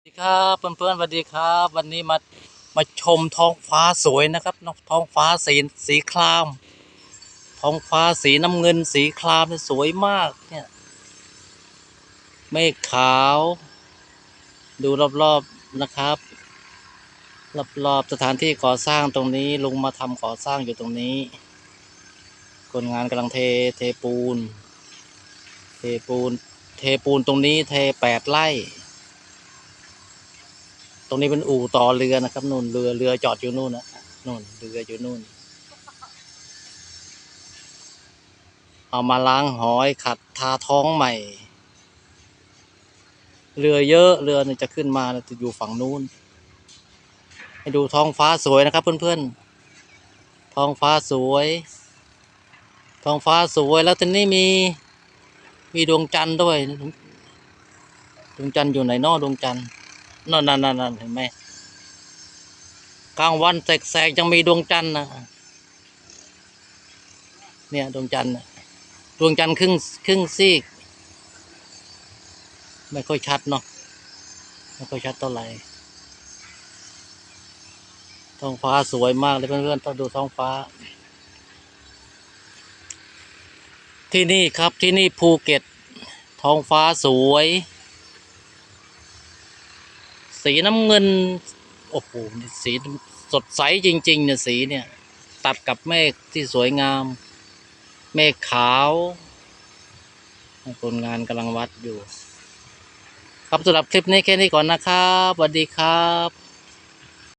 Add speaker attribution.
Speaker 1: สวัสดีครับเพื่อนๆสวัสดีครับ วันนี้มามาชมท้องฟ้าสวยนะครับนกท้องฟ้าสีสีคราม ท้องฟ้าสีน้ำเงินสีครามเนี่ยสวยมากเนี่ยเมฆขาว ดูรอบๆนะครับรอบๆสถานที่ก่อสร้างตรงนี้ลุงมาทำก่อสร้างอยู่ตรงนี้ คนงานกำลังเทเทปูน เทปูน เทปูนตรงนี้เทแปดไร่ ตรงนี้เป็นอู่ต่อเรือนะครับนู่นเรือเรือจอดอยู่นู่นนะนู่นเรืออยู่นู่น เอามาล้างหอยขัดทาท้องใหม่ เรือเยอะเรือจะขึ้นมาจะอยู่ฝั่งนู้นให้ดูท้องฟ้าสวยนะครับ เพื่อนๆท้องฟ้าสวยท้องฟ้าสวยแล้วทีนี้มีมีดวงจันทร์ด้วยดวงจันทร์อยู่ไหนนอดวงจันทร์ นั่นนั่นนั่นเห็นไหมกลางวันแสกๆยังมีดวงจันทร์นะเนี่ยดวงจันทร์ดวงจันทร์ครึ่งครึ่งซีก ไม่ค่อยชัดเนาะไม่ค่อยชัดเท่าไหร่ท้องฟ้าสวยมากเลยเพื่อนๆต้องดูท้องฟ้า ที่นี่ครับที่นี่ภูเก็ต ท้องฟ้าสวย สีน้ำเงิน โอ้โหสีสดใสจริง ๆ เนี่ยสีเนี่ย ตัดกับเมฆที่สวยงาม เมฆขาวคนงานกำลังวัดอยู่ ครับสำหรับคลิปนี้แค่นี้ก่อนนะครับสวัสดีครับ